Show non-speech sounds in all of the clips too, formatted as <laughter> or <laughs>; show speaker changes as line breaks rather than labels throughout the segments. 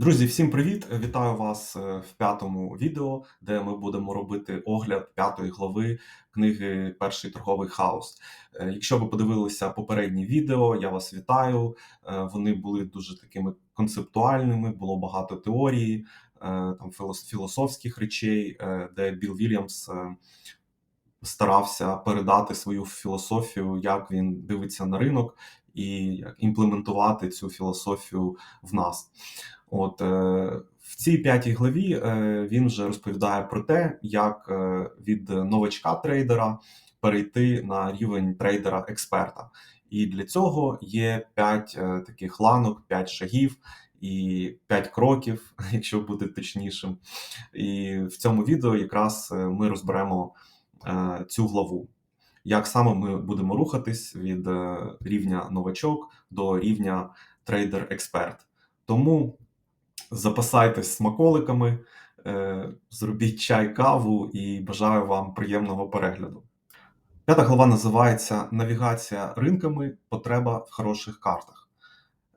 Друзі, всім привіт! Вітаю вас е, в п'ятому відео, де ми будемо робити огляд п'ятої глави книги Перший торговий хаос. Е, Якщо ви подивилися попередні відео, я вас вітаю. Е, Вони були дуже такими концептуальними, було багато теорії, там філософських речей, де Білл Вільямс старався передати свою філософію, як він дивиться на ринок, і імплементувати цю філософію в нас. От е, в цій п'ятій главі е, він вже розповідає про те, як е, від новачка трейдера перейти на рівень трейдера-експерта. І для цього є п'ять е, таких ланок, п'ять шагів і п'ять кроків, <laughs> якщо бути точнішим. І в цьому відео якраз ми розберемо цю главу. Як саме ми будемо рухатись від е, рівня новачок до рівня трейдер-експерт. Тому запасайтесь смаколиками, е, зробіть чай, каву і бажаю вам приємного перегляду. П'ята глава називається Навігація ринками. Потреба в хороших картах.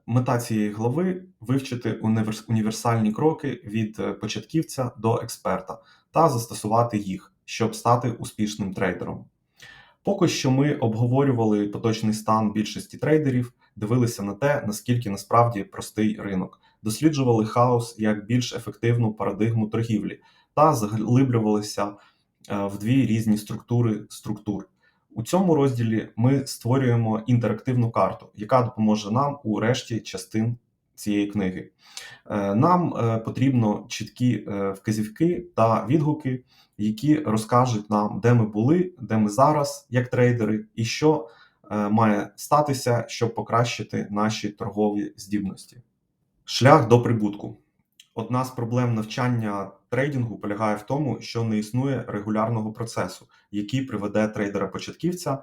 Мета цієї глави вивчити універс- універсальні кроки від е, початківця до експерта та застосувати їх, щоб стати успішним трейдером. Поки що ми обговорювали поточний стан більшості трейдерів, дивилися на те, наскільки насправді простий ринок, досліджували хаос як більш ефективну парадигму торгівлі та заглиблювалися е, в дві різні структури структур. У цьому розділі ми створюємо інтерактивну карту, яка допоможе нам у решті частин цієї книги. Е, Нам е, потрібно чіткі вказівки та відгуки, які розкажуть нам, де ми були, де ми зараз, як трейдери, і що е, має статися, щоб покращити наші торгові здібності. Шлях до прибутку. Одна з проблем навчання трейдингу полягає в тому, що не існує регулярного процесу, який приведе трейдера-початківця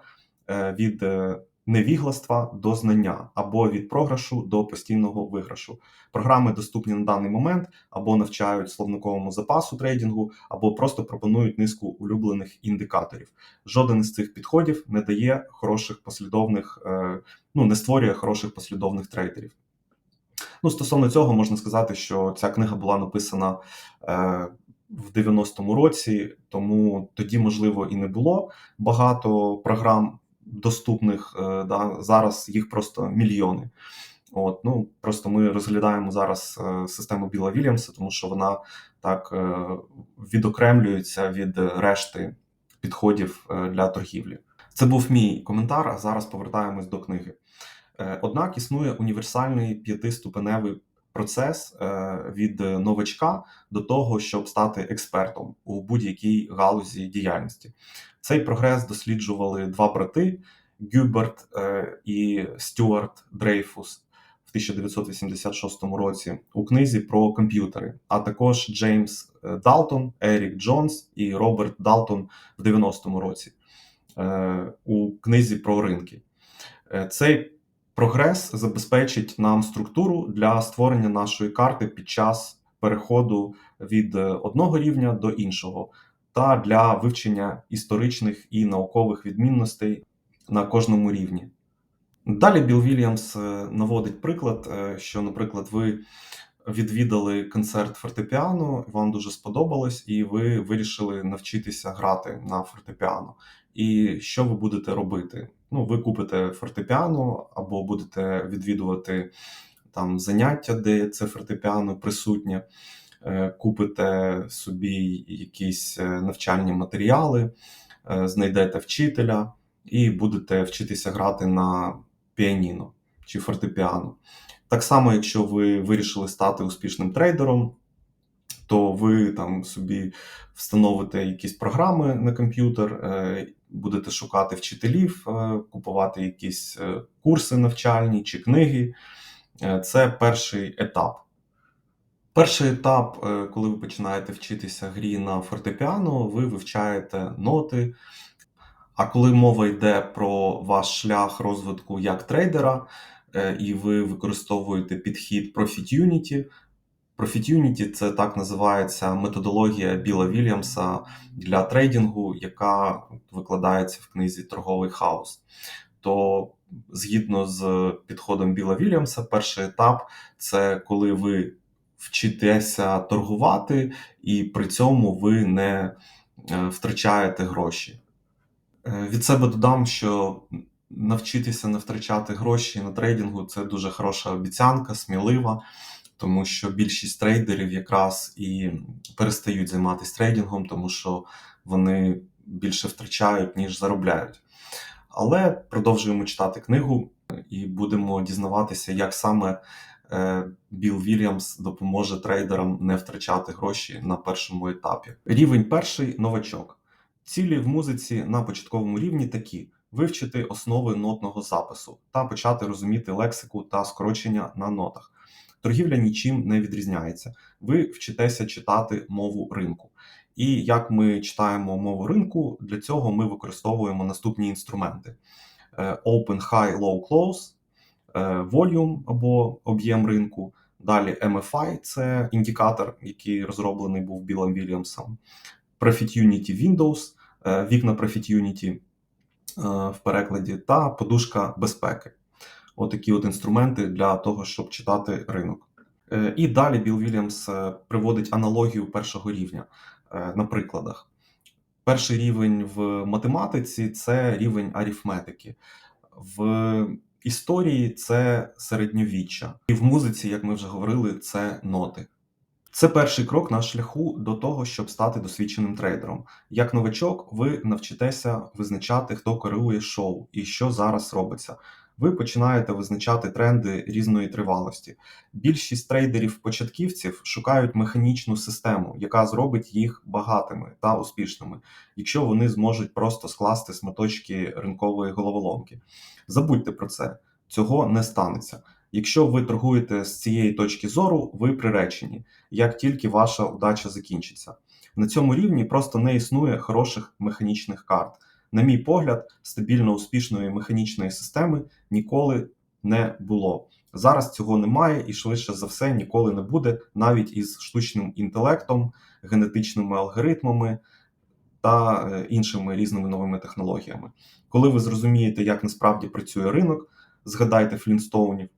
е, від е, невігластва до знання або від програшу до постійного виграшу. Програми доступні на даний момент або навчають словниковому запасу трейдингу, або просто пропонують низку улюблених індикаторів. Жоден із цих підходів не дає хороших послідовних, е, ну не створює хороших послідовних трейдерів. Ну, стосовно цього можна сказати, що ця книга була написана е, в 90-му році, тому тоді, можливо, і не було багато програм доступних. Е, да, зараз їх просто мільйони. От, ну, просто ми розглядаємо зараз е, систему Біла Вільямса, тому що вона так е, відокремлюється від решти підходів для торгівлі. Це був мій коментар, а зараз повертаємось до книги. Однак існує універсальний п'ятиступеневий процес е, від новачка до того, щоб стати експертом у будь-якій галузі діяльності. Цей прогрес досліджували два брати Гюберт е, і Стюарт Дрейфус в 1986 році у книзі про комп'ютери, а також Джеймс е, Далтон, Ерік Джонс і Роберт Далтон в 90-му році у книзі про ринки. Цей прогрес забезпечить нам структуру для створення нашої карти під час переходу від е, одного рівня до іншого, та для вивчення історичних і наукових відмінностей на кожному рівні. Далі Білл Вільямс е, наводить приклад, е, що, наприклад, ви відвідали концерт фортепіано, вам дуже сподобалось, і ви вирішили навчитися грати на фортепіано. І що ви будете робити? Ну, ви купите фортепіано або будете відвідувати там заняття, де це фортепіано присутнє, е, купите собі якісь е, навчальні матеріали, е, знайдете вчителя і будете вчитися грати на піаніно чи фортепіано. Так само, якщо ви вирішили стати успішним трейдером, то ви там собі встановите якісь програми на комп'ютер, будете шукати вчителів, е, купувати якісь е, курси навчальні чи книги. Е, Це перший етап. Перший етап, коли ви починаєте вчитися грі на фортепіано, ви вивчаєте ноти. А коли мова йде про ваш шлях розвитку як трейдера, і ви використовуєте підхід Profit Unity, Profit Unity – це так називається методологія Біла Вільямса для трейдингу, яка викладається в книзі Торговий хаос. То згідно з підходом Біла Вільямса, перший етап це коли ви вчитеся торгувати, і при цьому ви не е, втрачаєте гроші. Е, Від себе додам, що навчитися не втрачати гроші на трейдингу це дуже хороша обіцянка, смілива, тому що більшість трейдерів якраз і перестають займатися трейдингом, тому що вони більше втрачають, ніж заробляють. Але продовжуємо читати книгу і будемо дізнаватися, як саме е, Білл Вільямс допоможе трейдерам не втрачати гроші на першому етапі. Рівень перший новачок. Цілі в музиці на початковому рівні такі: вивчити основи нотного запису та почати розуміти лексику та скорочення на нотах. Торгівля нічим не відрізняється. Ви вчитеся читати мову ринку. І як ми читаємо мову ринку, для цього ми використовуємо наступні інструменти: Е, Open High Low Close, е, Volume або об'єм ринку. Далі MFI це індикатор, який розроблений був Білом Вільямсом. Profit Unity Windows, е, вікна Profit Unity в перекладі, та подушка безпеки. Отакі от інструменти для того, щоб читати ринок. Е, І далі Білл Вільямс е, приводить аналогію першого рівня е, на прикладах. Перший рівень в математиці це рівень арифметики. В історії це середньовіччя. І в музиці, як ми вже говорили, це ноти. Це перший крок на шляху до того, щоб стати досвідченим трейдером. Як новачок, ви навчитеся визначати, хто керує шоу і що зараз робиться. Ви починаєте визначати тренди різної тривалості. Більшість трейдерів-початківців шукають механічну систему, яка зробить їх багатими та успішними, якщо вони зможуть просто скласти сматочки ринкової головоломки. Забудьте про це, цього не станеться. Якщо ви торгуєте з цієї точки зору, ви приречені, як тільки ваша удача закінчиться. На цьому рівні просто не існує хороших механічних карт. На мій погляд, стабільно успішної механічної системи ніколи не було. Зараз цього немає і швидше за все ніколи не буде, навіть із штучним інтелектом, генетичними алгоритмами та е, іншими різними новими технологіями. Коли ви зрозумієте, як насправді працює ринок, згадайте Флінстоунів,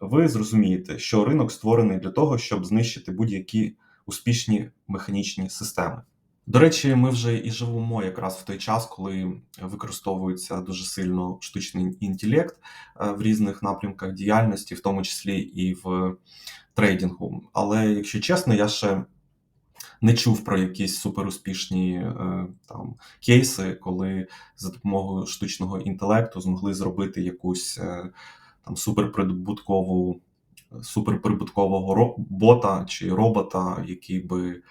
ви зрозумієте, що ринок створений для того, щоб знищити будь-які успішні механічні системи. До речі, ми вже і живемо якраз в той час, коли використовується дуже сильно штучний інтелект е, в різних напрямках діяльності, в тому числі і в трейдингу. Але якщо чесно, я ще не чув про якісь суперуспішні е, там кейси, коли за допомогою штучного інтелекту змогли зробити якусь е, там суперприбуткову суперприбуткового бота чи робота, який би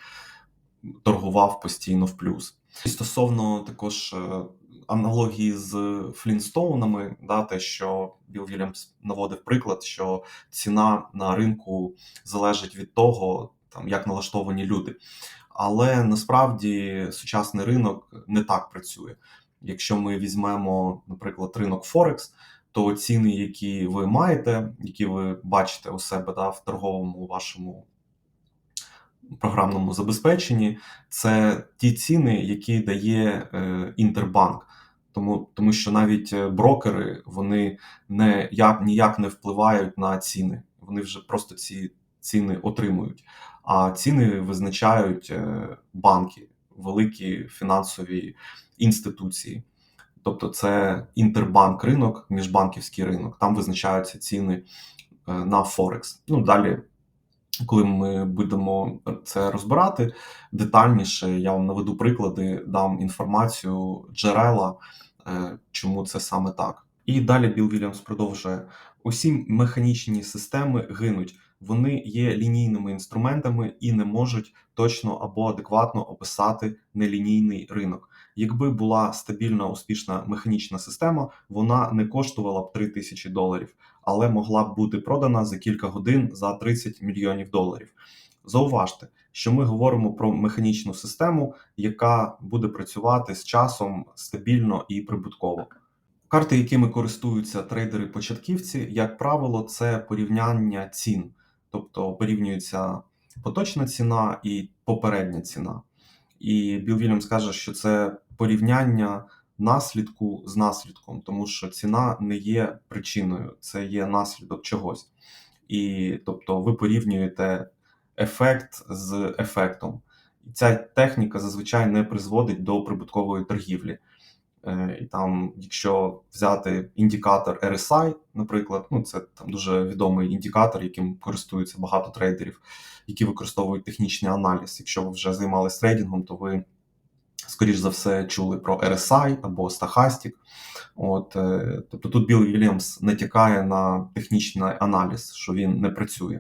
торгував постійно в плюс. І стосовно також е, аналогії з Флінстоунами, да, те, що Білл Вільямс наводив приклад, що ціна на ринку залежить від того, там як налаштовані люди. Але насправді сучасний ринок не так працює. Якщо ми візьмемо, наприклад, ринок Форекс, то ціни, які ви маєте, які ви бачите у себе да, в торговому вашому програмному забезпеченні, це ті ціни, які дає е, Інтербанк. Тому, тому що навіть е, брокери вони не як ніяк не впливають на ціни. Вони вже просто ці ціни отримують. А ціни визначають е, банки, великі фінансові інституції. Тобто це інтербанк ринок, міжбанківський ринок. Там визначаються ціни на Форекс. Ну далі, коли ми будемо це розбирати детальніше, я вам наведу приклади, дам інформацію, джерела, е, чому це саме так. І далі Білл Вільямс продовжує: усі механічні системи гинуть. Вони є лінійними інструментами і не можуть точно або адекватно описати нелінійний ринок. Якби була стабільна успішна механічна система, вона не коштувала б 3 тисячі доларів, але могла б бути продана за кілька годин за 30 мільйонів доларів. Зауважте, що ми говоримо про механічну систему, яка буде працювати з часом стабільно і прибутково. Карти, якими користуються трейдери-початківці, як правило, це порівняння цін, тобто порівнюється поточна ціна і попередня ціна. І Біл Вільямс каже, що це порівняння наслідку з наслідком, тому що ціна не є причиною, це є наслідок чогось. І тобто ви порівнюєте ефект з ефектом. Ця техніка зазвичай не призводить до прибуткової торгівлі. Е, І там, якщо взяти індикатор RSI, наприклад, ну це там дуже відомий індикатор, яким користуються багато трейдерів, які використовують технічний аналіз. Якщо ви вже займалися трейдингом, то ви, скоріш за все, чули про RSI або Stochastic. От, е, Тобто тут Білл Вільямс натякає на технічний аналіз, що він не працює,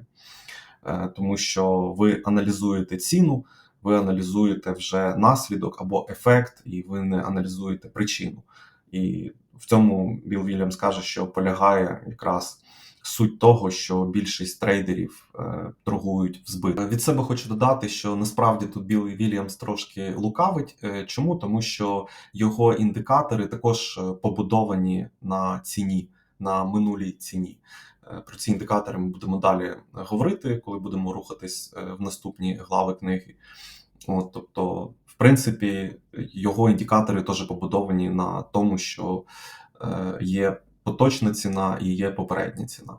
Е, тому що ви аналізуєте ціну, ви аналізуєте вже наслідок або ефект, і ви не аналізуєте причину. І в цьому Білл Вільямс каже, що полягає якраз суть того, що більшість трейдерів е, торгують в збит. Від себе хочу додати, що насправді тут Білл Вільямс трошки лукавить. Е, Чому? Тому що його індикатори також е, побудовані на ціні, на минулій ціні. Е, Про ці індикатори ми будемо далі говорити, коли будемо рухатись е, в наступні глави книги. От, тобто, в принципі, його індикатори теж побудовані на тому, що е, є поточна ціна і є попередня ціна.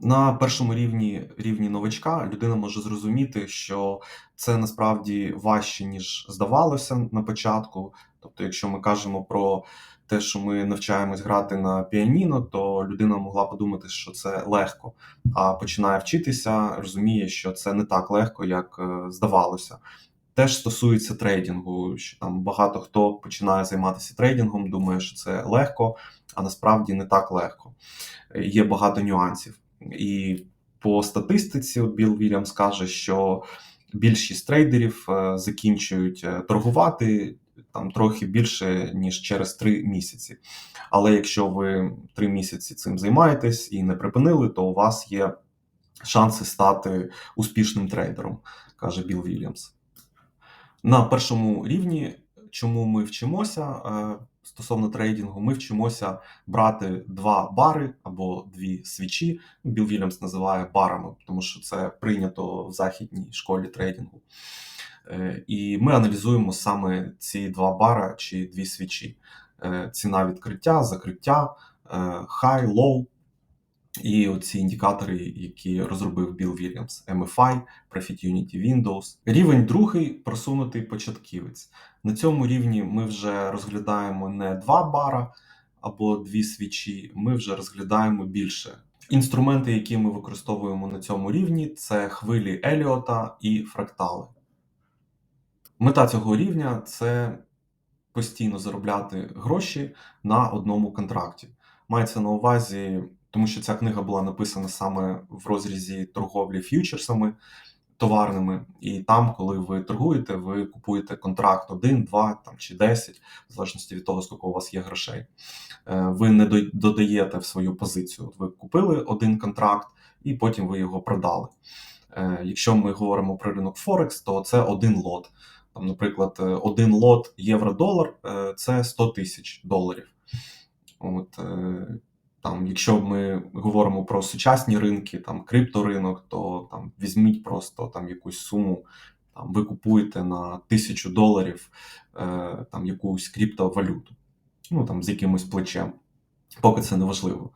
На першому рівні рівні новачка людина може зрозуміти, що це насправді важче, ніж здавалося на початку. Тобто, якщо ми кажемо про те, що ми навчаємось грати на піаніно, то людина могла подумати, що це легко, а починає вчитися, розуміє, що це не так легко, як е, здавалося. Теж стосується трейдингу, що там багато хто починає займатися трейдингом, думає, що це легко, а насправді не так легко. Є багато нюансів. І по статистиці, от Білл Вільямс каже, що більшість трейдерів е, закінчують е, торгувати там трохи більше ніж через 3 місяці. Але якщо ви 3 місяці цим займаєтесь і не припинили, то у вас є шанси стати успішним трейдером, каже Білл Вільямс. На першому рівні, чому ми вчимося е, стосовно трейдингу, ми вчимося брати два бари або дві свічі. Білл Вільямс називає барами, тому що це прийнято в західній школі трейдингу. Е, І ми аналізуємо саме ці два бара чи дві свічі: Е, ціна відкриття, закриття, е, high, low. І оці індикатори, які розробив Білл Вільямс, MFI, Profit Unity Windows. Рівень другий просунутий початківець. На цьому рівні ми вже розглядаємо не два бара або дві свічі, ми вже розглядаємо більше. Інструменти, які ми використовуємо на цьому рівні, це хвилі Еліота і фрактали. Мета цього рівня це постійно заробляти гроші на одному контракті. Мається на увазі, тому що ця книга була написана саме в розрізі торговлі ф'ючерсами товарними, і там, коли ви торгуєте, ви купуєте контракт 1, 2 там, чи 10, в залежності від того, скільки у вас є грошей. Е, Ви не додаєте в свою позицію. Ви купили один контракт, і потім ви його продали. Е, Якщо ми говоримо про ринок Форекс, то це один лот. Там, наприклад, е, один лот євро-долар е, це 100 тисяч доларів. От, е, там, якщо ми говоримо про сучасні ринки, там крипторинок, то там візьміть просто там якусь суму, там ви купуєте на тисячу доларів там якусь криптовалюту, ну там з якимось плечем, поки це не важливо.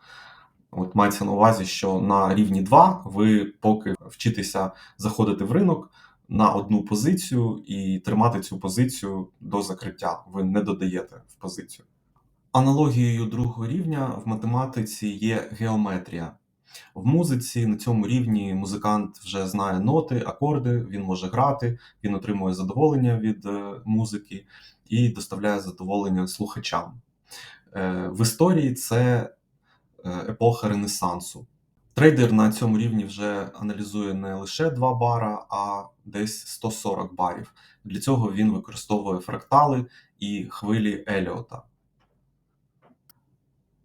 От мається на увазі, що на рівні 2 ви поки вчитеся заходити в ринок на одну позицію і тримати цю позицію до закриття. Ви не додаєте в позицію. Аналогією другого рівня в математиці є геометрія. В музиці на цьому рівні музикант вже знає ноти, акорди, він може грати, він отримує задоволення від е, музики і доставляє задоволення слухачам. Е, В історії це е, епоха Ренесансу. Трейдер на цьому рівні вже аналізує не лише 2 бара, а десь 140 барів. Для цього він використовує фрактали і хвилі Еліота.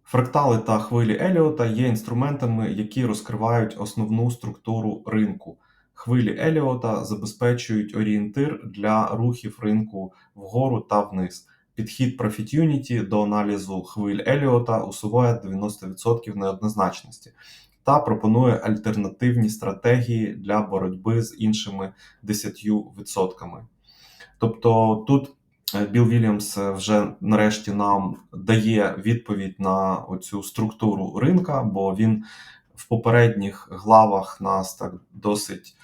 Фрактали та хвилі Еліота є інструментами, які розкривають основну структуру ринку. Хвилі Еліота забезпечують орієнтир для рухів ринку вгору та вниз. Підхід Profit Unity до аналізу хвиль Еліота усуває 90% неоднозначності та пропонує альтернативні стратегії для боротьби з іншими 10%. Тобто тут Біл Білл Вільямс е, вже нарешті нам дає відповідь на оцю структуру ринка, бо він в попередніх главах нас так досить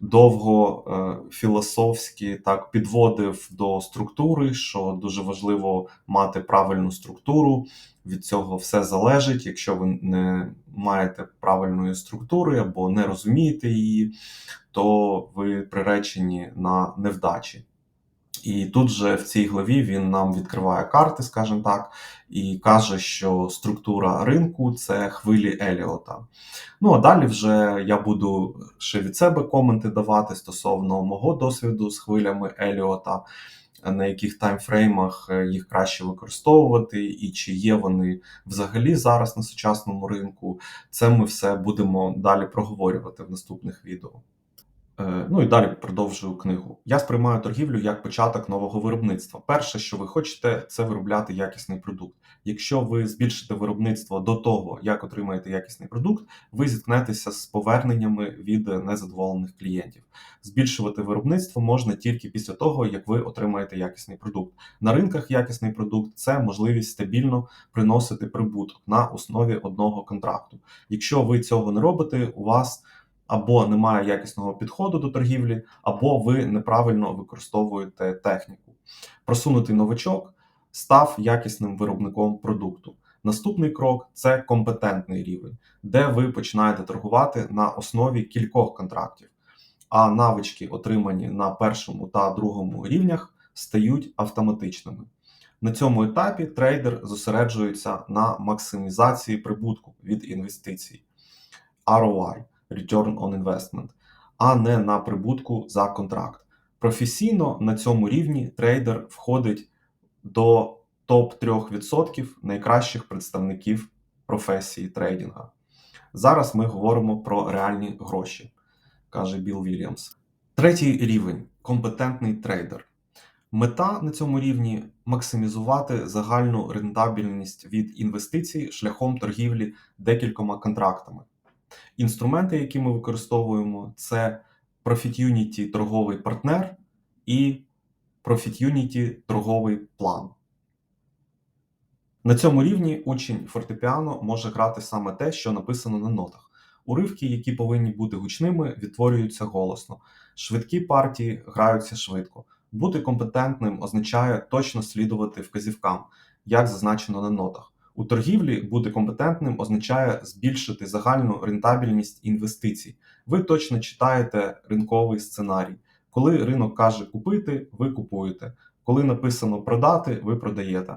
довго е, філософськи так підводив до структури, що дуже важливо мати правильну структуру. Від цього все залежить. Якщо ви не маєте правильної структури або не розумієте її, то ви приречені на невдачі. І тут же в цій главі він нам відкриває карти, скажімо так, і каже, що структура ринку це хвилі Еліота. Ну а далі вже я буду ще від себе коменти давати стосовно мого досвіду з хвилями Еліота, на яких таймфреймах е, їх краще використовувати, і чи є вони взагалі зараз на сучасному ринку. Це ми все будемо далі проговорювати в наступних відео. Е, ну і далі продовжую книгу. Я сприймаю торгівлю як початок нового виробництва. Перше, що ви хочете, це виробляти якісний продукт. Якщо ви збільшите виробництво до того, як отримаєте якісний продукт, ви зіткнетеся з поверненнями від незадоволених клієнтів. Збільшувати виробництво можна тільки після того, як ви отримаєте якісний продукт. На ринках якісний продукт це можливість стабільно приносити прибуток на основі одного контракту. Якщо ви цього не робите, у вас або немає якісного підходу до торгівлі, або ви неправильно використовуєте техніку. Просунутий новачок став якісним виробником продукту. Наступний крок це компетентний рівень, де ви починаєте торгувати на основі кількох контрактів, а навички, отримані на першому та другому рівнях, стають автоматичними. На цьому етапі трейдер зосереджується на максимізації прибутку від інвестицій. ROI Return on Investment, а не на прибутку за контракт. Професійно на цьому рівні трейдер входить до топ 3% найкращих представників професії трейдинга. Зараз ми говоримо про реальні гроші, каже Білл Вільямс. Третій рівень компетентний трейдер. Мета на цьому рівні максимізувати загальну рентабельність від інвестицій шляхом торгівлі декількома контрактами. Інструменти, які ми використовуємо, це Profit Unity торговий партнер і Profit Unity торговий план. На цьому рівні учень фортепіано може грати саме те, що написано на нотах. Уривки, які повинні бути гучними, відтворюються голосно. Швидкі партії граються швидко. Бути компетентним означає точно слідувати вказівкам, як зазначено на нотах. У торгівлі бути компетентним означає збільшити загальну рентабельність інвестицій. Ви точно читаєте ринковий сценарій. Коли ринок каже купити, ви купуєте. Коли написано продати, ви продаєте.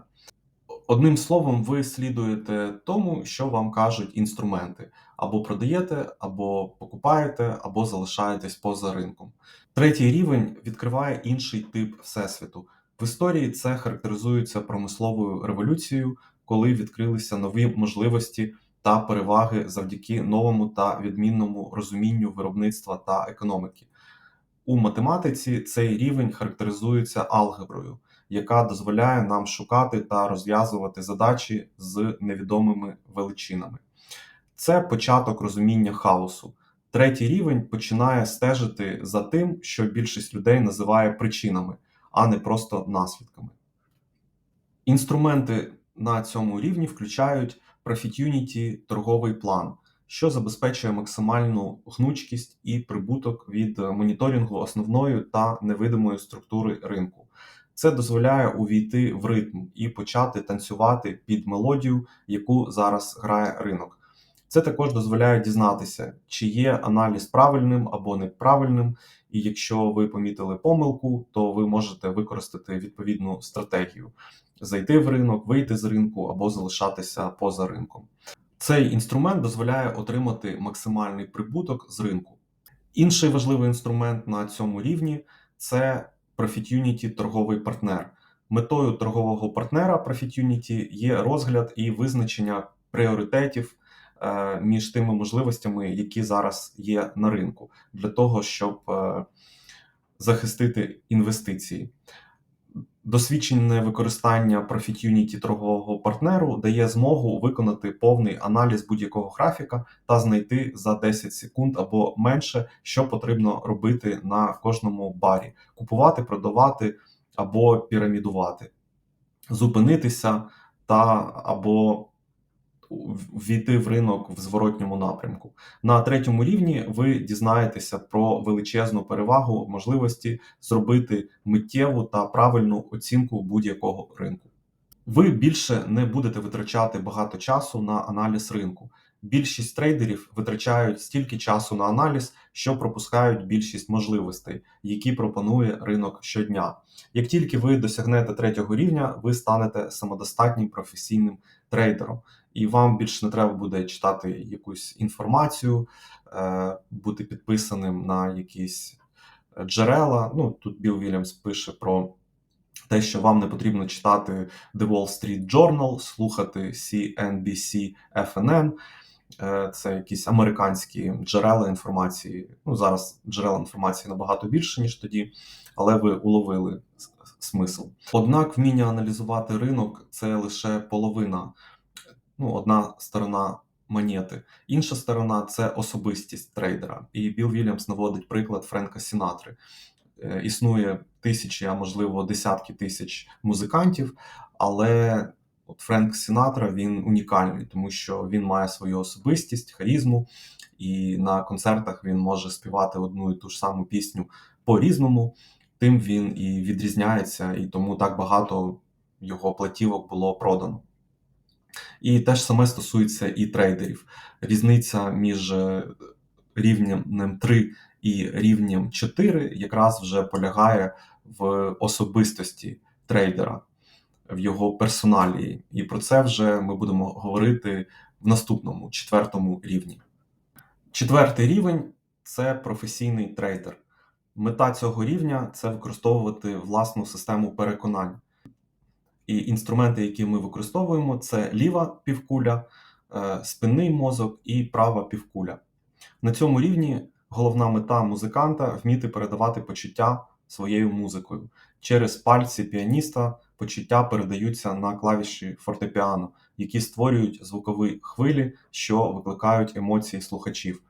Одним словом, ви слідуєте тому, що вам кажуть інструменти. Або продаєте, або покупаєте, або залишаєтесь поза ринком. Третій рівень відкриває інший тип всесвіту. В історії це характеризується промисловою революцією, коли відкрилися нові можливості та переваги завдяки новому та відмінному розумінню виробництва та економіки. У математиці цей рівень характеризується алгеброю, яка дозволяє нам шукати та розв'язувати задачі з невідомими величинами. Це початок розуміння хаосу. Третій рівень починає стежити за тим, що більшість людей називає причинами, а не просто наслідками. Інструменти на цьому рівні включають Profit торговий план, що забезпечує максимальну гнучкість і прибуток від моніторингу основної та невидимої структури ринку. Це дозволяє увійти в ритм і почати танцювати під мелодію, яку зараз грає ринок. Це також дозволяє дізнатися, чи є аналіз правильним або неправильним, і якщо ви помітили помилку, то ви можете використати відповідну стратегію зайти в ринок, вийти з ринку або залишатися поза ринком. Цей інструмент дозволяє отримати максимальний прибуток з ринку. Інший важливий інструмент на цьому рівні це Profit торговий партнер. Метою торгового партнера Profit є розгляд і визначення пріоритетів е, між тими можливостями, які зараз є на ринку, для того, щоб е, захистити інвестиції. Досвідчене використання Profit торгового партнеру дає змогу виконати повний аналіз будь-якого графіка та знайти за 10 секунд або менше, що потрібно робити на кожному барі: купувати, продавати або пірамідувати, зупинитися та або ввійти в ринок в зворотньому напрямку. На третьому рівні ви дізнаєтеся про величезну перевагу можливості зробити миттєву та правильну оцінку будь-якого ринку. Ви більше не будете витрачати багато часу на аналіз ринку. Більшість трейдерів витрачають стільки часу на аналіз, що пропускають більшість можливостей, які пропонує ринок щодня. Як тільки ви досягнете третього рівня, ви станете самодостатнім професійним трейдером, і вам більше не треба буде читати якусь інформацію, е, бути підписаним на якісь джерела. Ну тут Білл Вільямс пише про. Те, що вам не потрібно читати The Wall Street Journal, слухати CNBC FNN, це якісь американські джерела інформації. Ну зараз джерел інформації набагато більше ніж тоді, але ви уловили смисл. Однак, вміння аналізувати ринок це лише половина, ну одна сторона. Монети. Інша сторона це особистість трейдера. І Білл Вільямс наводить приклад Френка Сінатри. Е, існує тисячі, а можливо десятки тисяч музикантів, але От Френк Сінатра він унікальний, тому що він має свою особистість, харізму, і на концертах він може співати одну і ту ж саму пісню по-різному. Тим він і відрізняється, і тому так багато його платівок було продано. І те ж саме стосується і трейдерів. Різниця між е, рівнем 3 і рівнем 4 якраз вже полягає в особистості трейдера в його персоналії, і про це вже ми будемо говорити в наступному четвертому рівні. Четвертий рівень це професійний трейдер. Мета цього рівня це використовувати власну систему переконань. І інструменти, які ми використовуємо, це ліва півкуля, е, спинний мозок і права півкуля. На цьому рівні головна мета музиканта вміти передавати почуття своєю музикою через пальці піаніста почуття передаються на клавіші фортепіано, які створюють звукові хвилі, що викликають емоції слухачів.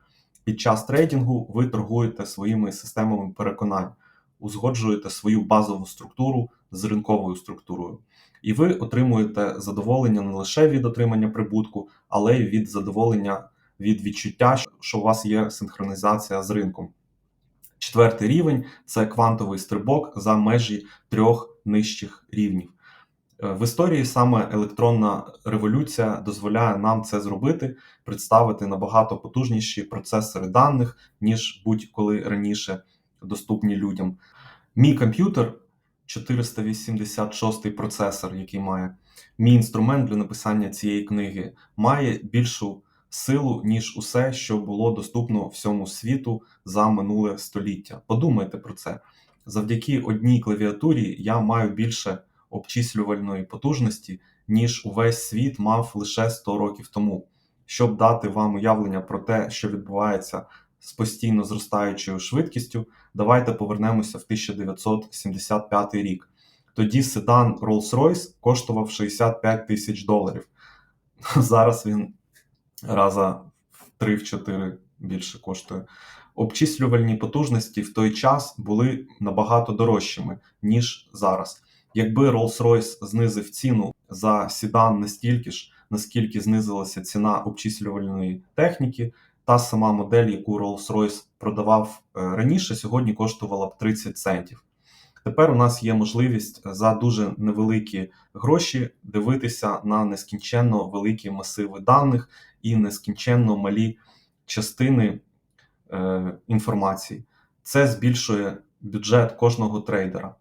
Під час трейдингу ви торгуєте своїми системами переконань, узгоджуєте свою базову структуру з ринковою структурою. І ви отримуєте задоволення не лише від отримання прибутку, але й від задоволення від відчуття, що у вас є синхронізація з ринком. Четвертий рівень це квантовий стрибок за межі трьох нижчих рівнів. Е, в історії саме електронна революція дозволяє нам це зробити, представити набагато потужніші процесори даних, ніж будь-коли раніше доступні людям. Мій комп'ютер 486 процесор, який має мій інструмент для написання цієї книги, має більшу силу, ніж усе, що було доступно всьому світу за минуле століття. Подумайте про це. Завдяки одній клавіатурі я маю більше обчислювальної потужності, ніж увесь світ мав лише 100 років тому. Щоб дати вам уявлення про те, що відбувається з постійно зростаючою швидкістю, давайте повернемося в 1975 рік. Тоді седан Rolls-Royce коштував 65 тисяч доларів. Зараз він раза в 3-4 більше коштує. Обчислювальні потужності в той час були набагато дорожчими, ніж зараз. Якби Rolls-Royce знизив ціну за сідан настільки ж, наскільки знизилася ціна обчислювальної техніки, та сама модель, яку Rolls-Royce продавав е, раніше, сьогодні коштувала б 30 центів. Тепер у нас є можливість за дуже невеликі гроші дивитися на нескінченно великі масиви даних і нескінченно малі частини інформації. Це збільшує бюджет кожного трейдера.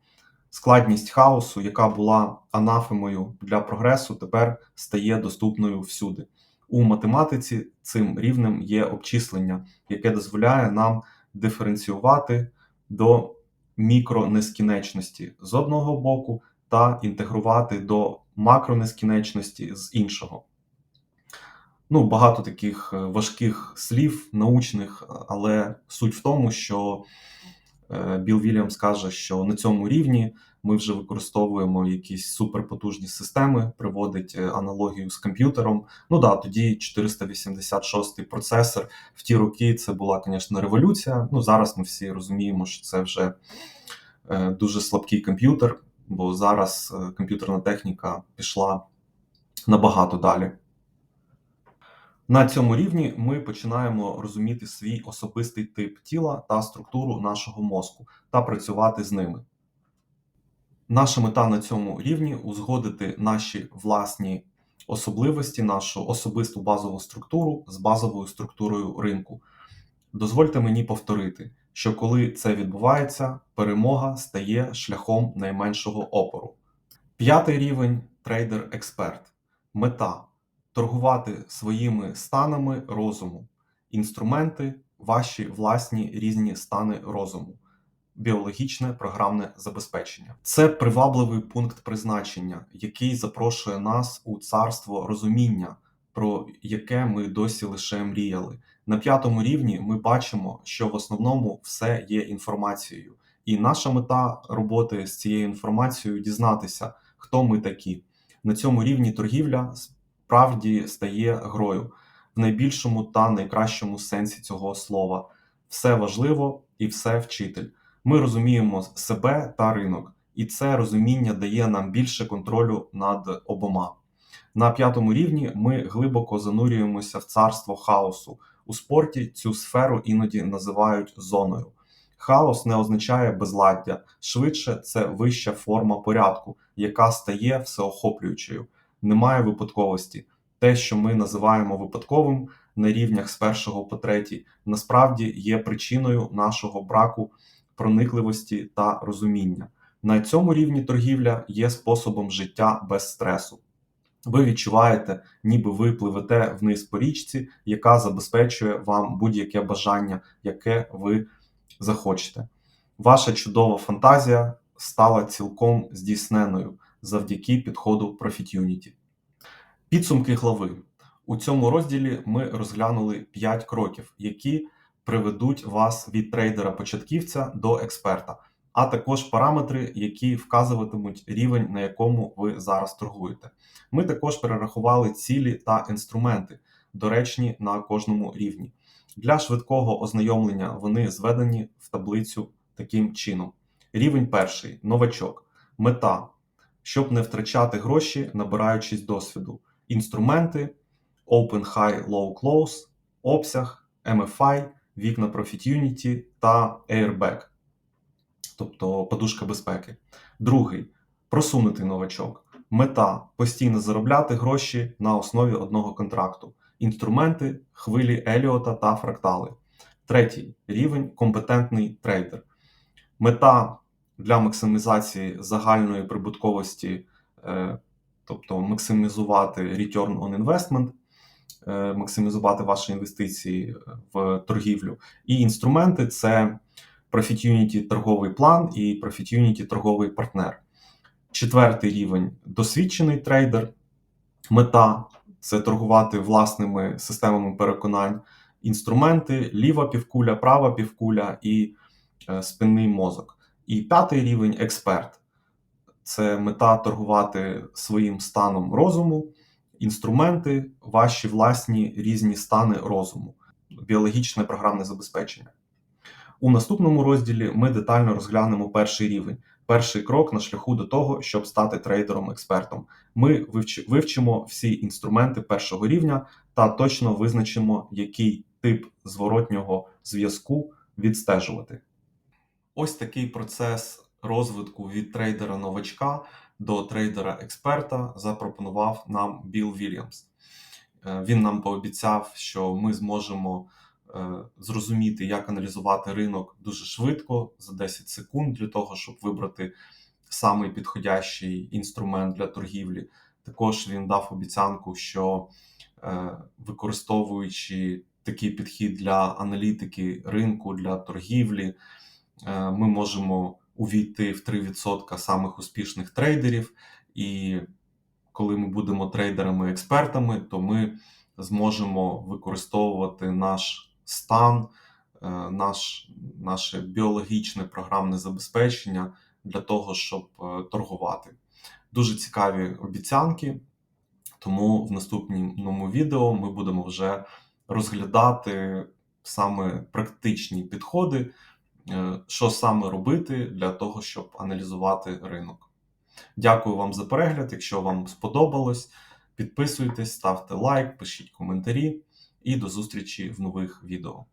Складність хаосу, яка була анафемою для прогресу, тепер стає доступною всюди. У математиці цим рівнем є обчислення, яке дозволяє нам диференціювати до мікронескінечності з одного боку та інтегрувати до макронескінечності з іншого. Ну, багато таких е, важких слів, научних, але суть в тому, що е, Білл Вільямс каже, що на цьому рівні ми вже використовуємо якісь суперпотужні системи, приводить е, аналогію з комп'ютером. Ну да, тоді 486 процесор. В ті роки це була, звісно, революція. Ну зараз ми всі розуміємо, що це вже дуже слабкий комп'ютер, бо зараз комп'ютерна техніка пішла набагато далі. На цьому рівні ми починаємо розуміти свій особистий тип тіла та структуру нашого мозку та працювати з ними. Наша мета на цьому рівні узгодити наші власні особливості, нашу особисту базову структуру з базовою структурою ринку. Дозвольте мені повторити, що коли це відбувається, перемога стає шляхом найменшого опору. П'ятий рівень трейдер-експерт. Мета торгувати своїми станами розуму, інструменти, ваші власні різні стани розуму, біологічне програмне забезпечення. Це привабливий пункт призначення, який запрошує нас у царство розуміння, про яке ми досі лише мріяли. На п'ятому рівні ми бачимо, що в основному все є інформацією, і наша мета роботи з цією інформацією дізнатися, хто ми такі. На цьому рівні торгівля справді стає грою в найбільшому та найкращому сенсі цього слова. Все важливо і все вчитель. Ми розуміємо себе та ринок, і це розуміння дає нам більше контролю над обома. На п'ятому рівні ми глибоко занурюємося в царство хаосу. У спорті цю сферу іноді називають зоною. Хаос не означає безладдя, швидше це вища форма порядку, яка стає всеохоплюючою. Немає випадковості. Те, що ми називаємо випадковим на рівнях з першого по третій, насправді є причиною нашого браку проникливості та розуміння. На цьому рівні торгівля є способом життя без стресу. Ви відчуваєте, ніби ви пливете вниз по річці, яка забезпечує вам будь-яке бажання, яке ви захочете. Ваша чудова фантазія стала цілком здійсненою завдяки підходу Profit Unity. Підсумки глави. У цьому розділі ми розглянули 5 кроків, які приведуть вас від трейдера-початківця до експерта, а також параметри, які вказуватимуть рівень, на якому ви зараз торгуєте. Ми також перерахували цілі та інструменти, доречні на кожному рівні. Для швидкого ознайомлення вони зведені в таблицю таким чином: рівень перший новачок, мета, щоб не втрачати гроші, набираючись досвіду, інструменти, Open High Low Close, обсяг, MFI, вікна Profit та Airbag, тобто подушка безпеки. Другий просунутий новачок. Мета постійно заробляти гроші на основі одного контракту, інструменти, хвилі Еліота та фрактали. Третій рівень компетентний трейдер. Мета для максимізації загальної прибутковості, е, тобто максимізувати return on investment, е, максимізувати ваші інвестиції в торгівлю. І інструменти це Profit Unity торговий план і Profit Unity торговий партнер. Четвертий рівень досвідчений трейдер. Мета це торгувати власними системами переконань, інструменти, ліва півкуля, права півкуля і е, спинний мозок. І п'ятий рівень експерт. Це мета торгувати своїм станом розуму, інструменти, ваші власні різні стани розуму, біологічне програмне забезпечення. У наступному розділі ми детально розглянемо перший рівень, перший крок на шляху до того, щоб стати трейдером-експертом. Ми вивчимо всі інструменти першого рівня та точно визначимо, який тип зворотнього зв'язку відстежувати. Ось такий процес розвитку від трейдера-новачка до трейдера-експерта запропонував нам Білл Вільямс. Е, він нам пообіцяв, що ми зможемо е, зрозуміти, як аналізувати ринок дуже швидко за 10 секунд для того, щоб вибрати самий підходящий інструмент для торгівлі. Також він дав обіцянку, що е, використовуючи такий підхід для аналітики ринку, для торгівлі, ми можемо увійти в 3% самих успішних трейдерів. І коли ми будемо трейдерами-експертами, то ми зможемо використовувати наш стан, е, наш, наше біологічне програмне забезпечення для того, щоб е, торгувати. Дуже цікаві обіцянки, тому в наступному відео ми будемо вже розглядати саме практичні підходи. Е, що саме робити для того, щоб аналізувати ринок. Дякую вам за перегляд. Якщо вам сподобалось, підписуйтесь, ставте лайк, пишіть коментарі. і до зустрічі в нових відео.